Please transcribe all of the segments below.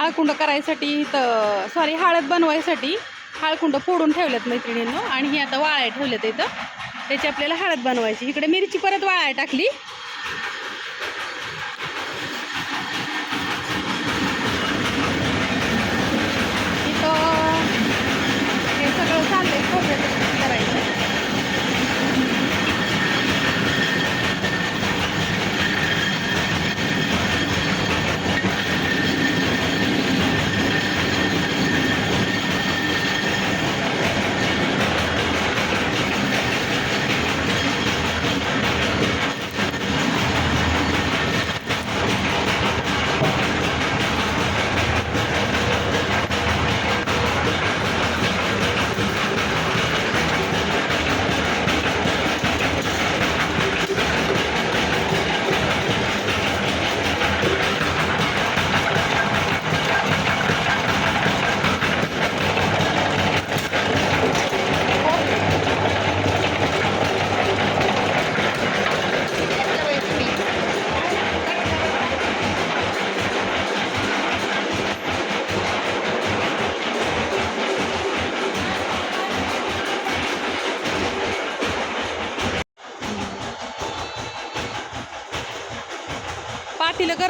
हाळकुंड करायसाठी इथं सॉरी हळद बनवायसाठी हाळकुंड फोडून ठेवल्यात मैत्रिणींनो. आणि ही आता वाळ्या ठेवल्यात इथं. त्याची आपल्याला हळद बनवायची. इकडे मिरची परत वाळ्या टाकली.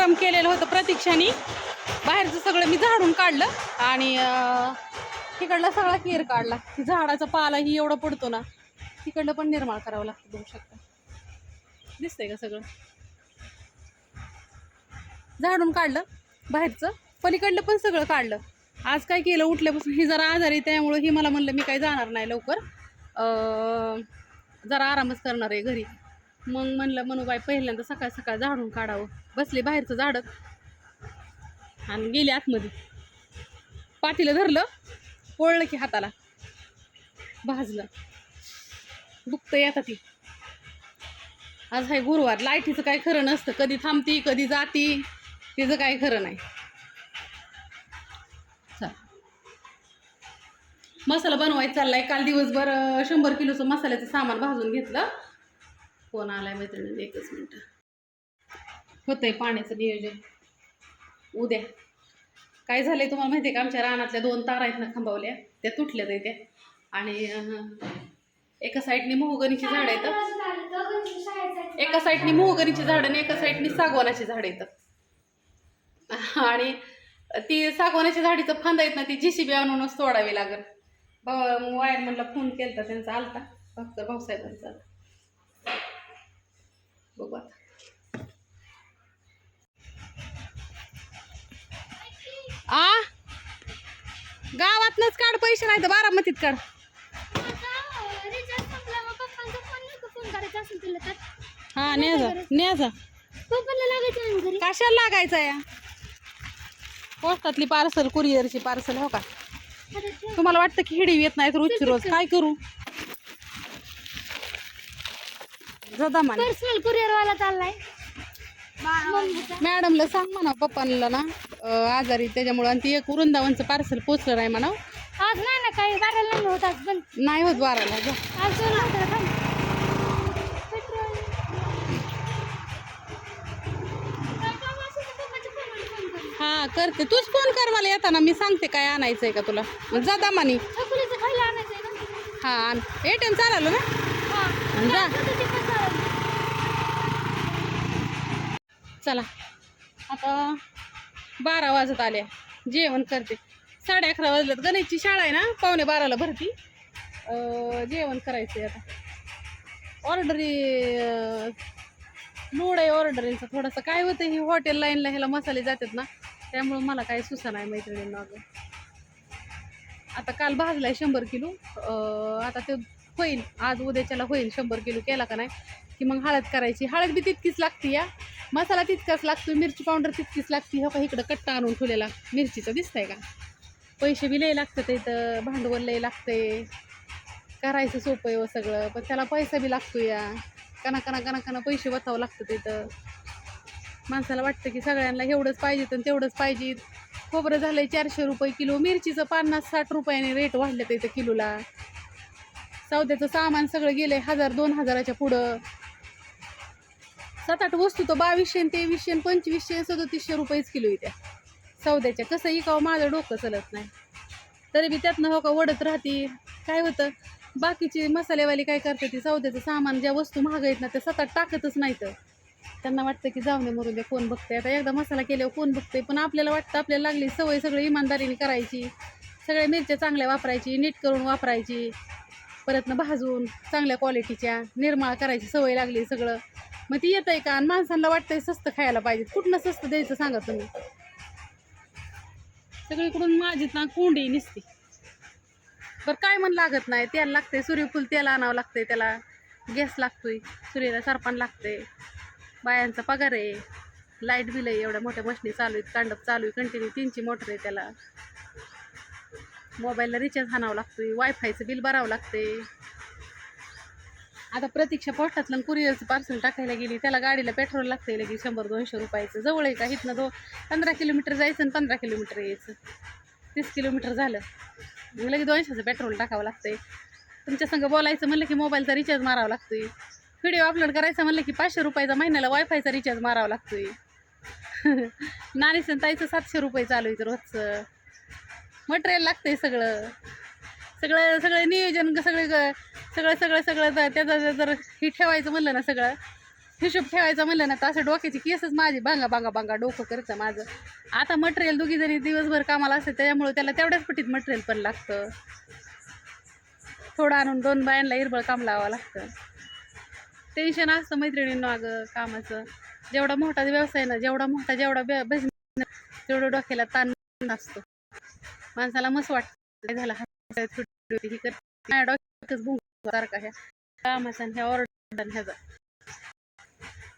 गरम केलेलं होतं प्रतीक्षाने. बाहेरचं सगळं मी झाडून काढलं आणि तिकडला सगळा केर काढला. झाडाचा पाला ही एवढा पडतो ना तिकडलं पण निर्माण करावं लागतं बघू शकता. दिसतंय का सगळं? झाडून काढलं बाहेरचं. पलीकडलं पण सगळं काढलं. आज काय केलं उठल्यापासून ही जरा आजारी त्यामुळं ही मला म्हणलं मी काही जाणार नाही लवकर. जरा आरामच करणार आहे घरी. मग म्हणलं मनूबाई पहिल्यांदा सकाळ सकाळ झाडून काढावं. बसले बाहेरचं झाडत आणि गेले आतमध्ये. पाठीला धरलं पोळलं की हाताला. भाजलं. दुखतं येतात ती. आज आहे गुरुवार. लाईटीचं काय खरं नसतं. कधी थांबती कधी जाती तिचं काय खरं नाही. चल. मसाला बनवायचा चाललाय. काल दिवसभर शंभर किलोचं मसाल्याचं सामान भाजून घेतलं. फोन आलाय मैत्रिणी एकच मिनटं. होतंय पाण्याचं नियोजन. उद्या. काय झालंय तुम्हाला माहिती आहे का? आमच्या रानातल्या दोन तारा आहेत ना खांबावल्या. त्या तुटल्या त्या. आणि एका साईडनी मोहगणीची झाड आहेत. एका साईडनी मोहगणीची झाड आणि एका साईडनी सागवानाची झाड येतात आणि ती सागवानाच्या झाडीचं फांदा आहेत ना ती जीसीबी आणूनच तोडावी लागल. भाऊ वायर म्हणलं फोन केलता त्यांचा आलता. फक्त भाऊसाहेबांचा बघू आता. आ? गावातनच काढ पैसे नाही तर बारामतीत काढ हा न्याजा न्याजा कशाला लागायचा या पोस्टातली पार्सल कुरिअरची पार्सल हो का? तुम्हाला वाटतं की हिडी येत नाही रोजची रोज काय करू? जदा म्हणे पर्सनल कुरिअर वाला चाललाय. मॅडमला सांग म्हणा पप्पांना ना. अं, आजारी त्याच्यामुळं आणि ती एक वृंदावनचं पार्सल पोचलं नाही म्हणा आज नाही ना काही बाराला नाही होत आज पण. नाही होत बाराला जा. आज दोन. पेट्रोल. हा करते. तूच फोन कर मला येताना मी सांगते काय आणायचं आहे का तुला. मग जा दामानी. छकुलीचं खायला आणायचंय ना हा आण. ए टी एम चाललो ना? जा चला. आता बारा वाजत आले. जेवण करते. साडे अकरा वाजल्यात गणेशची शाळा आहे ना? पावणे बाराला भरती. जेवण करायचं आहे आता ऑर्डरी लोड आहे ऑर्डरींचं थोडंसं काय होतं ही हॉटेल लाईनला ह्याला मसाले जातात ना त्यामुळं मला काही सुसा नाही मैत्रिणींना अगं. आता काल भाजलाय शंभर किलो. आता ते होईल आज उद्याच्याला होईल शंभर किलो केला का नाही? की मग हळद करायची. हळद बी तितकीच लागते या. मसाला तितकाच लागतो मिरची पावडर तितकीच लागते हो का? इकडं कट्टा आणून ठेवलेला. मिरचीचं दिसतंय का? पैसे बी लय लागतात इथं भांडवल लय लागते करायचं सोपं आहे हो सगळं पण त्याला पैसा बी लागतो या. कना कना कना कना पैसे वतावं लागतं तिथं माणसाला वाटतं की सगळ्यांना एवढंच पाहिजे तर तेवढंच पाहिजे खोबरं झालं आहे चारशे रुपये किलो मिरचीचं पन्नास साठ रुपयाने रेट वाढलं तर इथं किलोला. सौद्याचं सामान सगळं गेलंय हजार दोन हजाराच्या पुढं. सात आठ वस्तू तर बावीसशे आणि तेवीसशे पंचवीसशे सदतीसशे रुपयेच किलो येत्या सौद्याच्या कसं इकावं माझं डोकं चलत नाही. तरी बी त्यातनं हो का ओढत राहते. काय होतं? बाकीची मसालेवाली काय करते ती? सौद्याचं सामान ज्या वस्तू महाग आहेत ना त्या सतत टाकतच नाही तर. त्यांना वाटतं की जाऊ नये मरून दे कोण बघते आता एकदा मसाला केल्यावर कोण बघते पण आपल्याला वाटतं आपल्याला लागली सवय सगळी इमानदारीने करायची. सगळ्या मिरच्या चांगल्या वापरायची नीट करून वापरायची. परतनं भाजून चांगल्या क्वालिटीच्या निर्माळ करायची सवय लागली सगळं. मग ती येतंय का? आणि माणसांना वाटतंय स्वस्त खायला पाहिजे कुठनं स्वस्त द्यायचं सांगा तुम्ही? सगळीकडून माझी ना कोंडी निसते. बरं काय म्हण लागत नाही. तेल लागते सूर्यफूल तेल आणावं लागतंय त्याला. गॅस लागतोय सूर्याला सरपण लागते बायांचा पगार आहे. लाइट बिल आहे एवढ्या मोठ्या मशनी चालू आहेत कांडप चालू आहे कंटिन्यू तीनची मोटर आहे त्याला. मोबाईलला रिचार्ज आणावं लागतोय वायफायचं बिल भरावं लागते आता प्रतीक्षा पोस्टातलं कुरिअरचं पार्सल टाकायला गेली त्याला गाडीला पेट्रोल लागतं लगे शंभर दोनशे रुपयाचं. जवळ आहे का? इथनं दो पंधरा किलोमीटर जायचं आणि पंधरा किलोमीटर यायचं. तीस किलोमीटर झालं. मग लगे दोनशेचं पेट्रोल टाकावं लागतंय. तुमच्या संग बोलायचं म्हणलं की मोबाईलचा रिचार्ज मारावा लागतोय. व्हिडिओ अपलोड करायचा म्हणलं की पाचशे रुपयाचा महिन्याला वायफायचा रिचार्ज मारावा लागतोय. नाणेसन ताईचं सातशे रुपये चालू आहे रोजचं. मटेरियल लागतंय सगळं. सगळं सगळं नियोजन सगळे सगळं ग- सगळं सगळं सगळं त्याचं जर- हे ठेवायचं म्हणलं ना सगळं हिशोब ठेवायचं म्हणलं ना तर असं डोक्याची केसच माझी बांगा बांगा बांगा डोकं करतं माझं. आता मटेरियल दोघीजणी दिवसभर कामाला असते त्याच्यामुळे त्याला तेवढ्याच पटीत मटेरियल पण लागतं. थोडं आणून दोन बायांना इरबळ काम लावावं लागतं. टेन्शन असतं मैत्रिणींना अगं कामाचं. जेवढा मोठा व्यवसाय ना जेवढा मोठा जेवढा बिझनेस तेवढं डोक्याला ताण असतो माणसाला मस्त वाटतं. काय झालं. ही करते. डोक्यातच सारखा ह्या कामाचा ह्या ऑर्डर ह्याचा.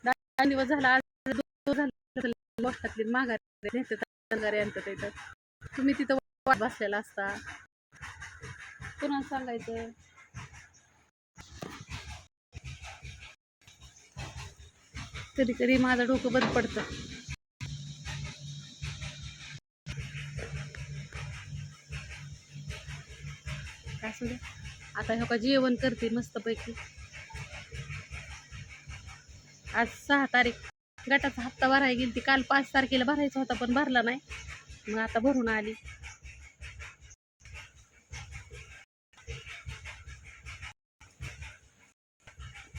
दहा दिवस झाला आज गोष्टातली माघारी नेते घरी आणतं तिथं तुम्ही तिथं वाट बसलेला असता. पुन्हा सांगायचं? कधी कधी माझं डोकं बंद पडतं. असू दे आता हो का जेवण करते मस्तपैकी. आज सहा तारीख. गटाचा हप्ता भरायला गेली ती काल पाच तारखेला भरायचा होता पण भरला नाही. मग आता भरून आली.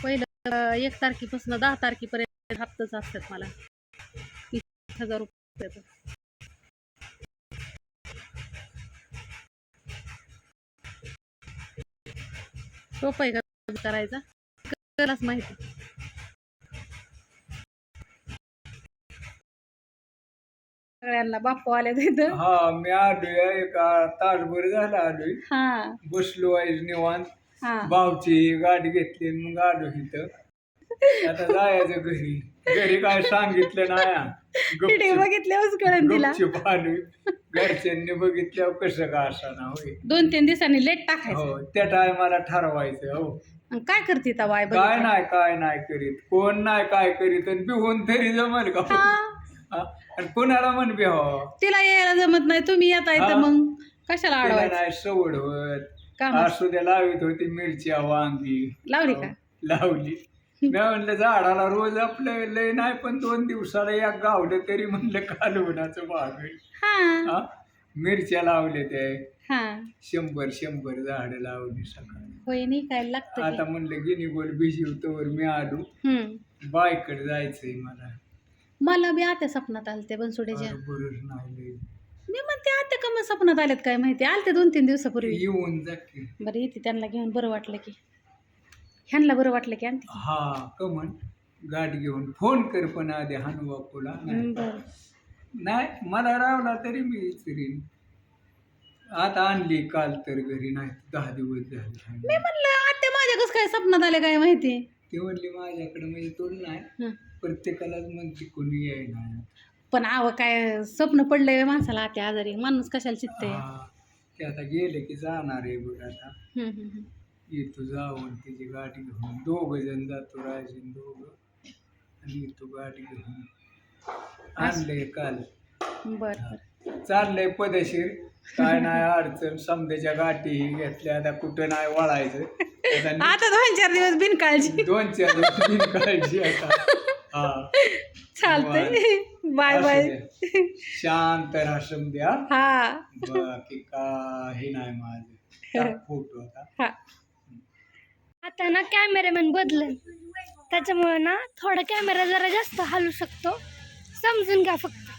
पहिलं एक तारखेपासून दहा तारखेपर्यंत हप्ताच असतात मला. तीस हजार रुपयाचं सोपं आहे का करायचा? करायलाच माहिती. सगळ्यांना बाप्पू आले तिथं हा मी आलोय एका तासभर झाला आलोय. हा. बसलो आहे निवांत. हा. भावची गाडी घेतली आणि मग आलो इथं. आता जायचं घरी. घरी काय सांगितलं नाही. व्हिडिओ बघितल्यावरच दिला गुपचूप आलोय. घरच्यांनी बघितल्यावर कसं का असाना होय? दोन तीन दिवसांनी लेट टाकायचं. हो त्या टायमाला ठरवायचं हो. आणि काय करते तवाय काय नाही काय नाही करीत. कोण नाही काय करीत आणि बिहून तरी जमल का? हा. हा? आणि कोणाला म्हण बिहाव तिला यायला जमत नाही तुम्ही येता येतं हा. मग. कशाला तिला अडवायचं? नाही सवड होत. असू द्या लावित होती मिरच्या वांगी. लावली का? लावली. मी म्हणलं झाडाला रोज आपलं लय नाही पण दोन दिवसाला एक गावलं तरी म्हणलं कालवणाचं बाग आहे. हा. हा? मिरच्या लावले ते. हा. शंभर शंभर झाडं लावली सकाळी. होय नाही काय? लागतं आता म्हणलं गिनी गोल भिजवतोवर मी आलो. हम्म. बायकडे जायचंय मला. मला बी आता सपनात आले ते बनसोड्याच्या. बरोबर नाही. मी म्हणते आता का मग सपनात आलेत काय माहिती? आलते दोन तीन दिवसापूर्वी. येऊन जा की. बरं येते त्यांना घेऊन बरं वाटलं की. ह्यांना बरं वाटलं की आणते. हा कमन गाडी घेऊन. फोन कर पण आधी हानू बापूला हम्म, बरं. नाही मला रावला तरी मी विचारीन आता आणली काल तर घरी नाही दहा दिवस मी झाले म्हणलं आत्या माझ्या कसं काय सपनात आले काय माहिती? ती म्हणली माझ्याकडे म्हणजे तुला नाही. हं. प्रत्येकालाच म्हणते कोणी यायला पण आव काय स्वप्न पडलंय माणसाला आत्या आजारी माणूस कशाला चित्ते हा ते आता गेले की जाणार आहे बघ आता. येतो जाऊन तिची गाडी घेऊन. दोघ जण जातो राजन दोघ. आणि येतो गाडी घेऊन. आणलंय काल. बर. बर चाललंय पदशीर. काय नाही अडचण. समध्याच्या गाठी घेतल्या. आता कुठं नाही वळायचं. आता आता दोन चार दिवस बिनकाळजी. दोन चार दिवस बिन काळजी आता. हा. चालतंय. बाय असू बाय. द्या. शांत राहा समध्या हा. बाकी काही नाही माझं. फोटो आता. हा. आता ना कॅमेरामॅन बदलेल त्याच्यामुळे ना थोडा कॅमेरा जरा जास्त हलू शकतो. समजून घ्या फक्त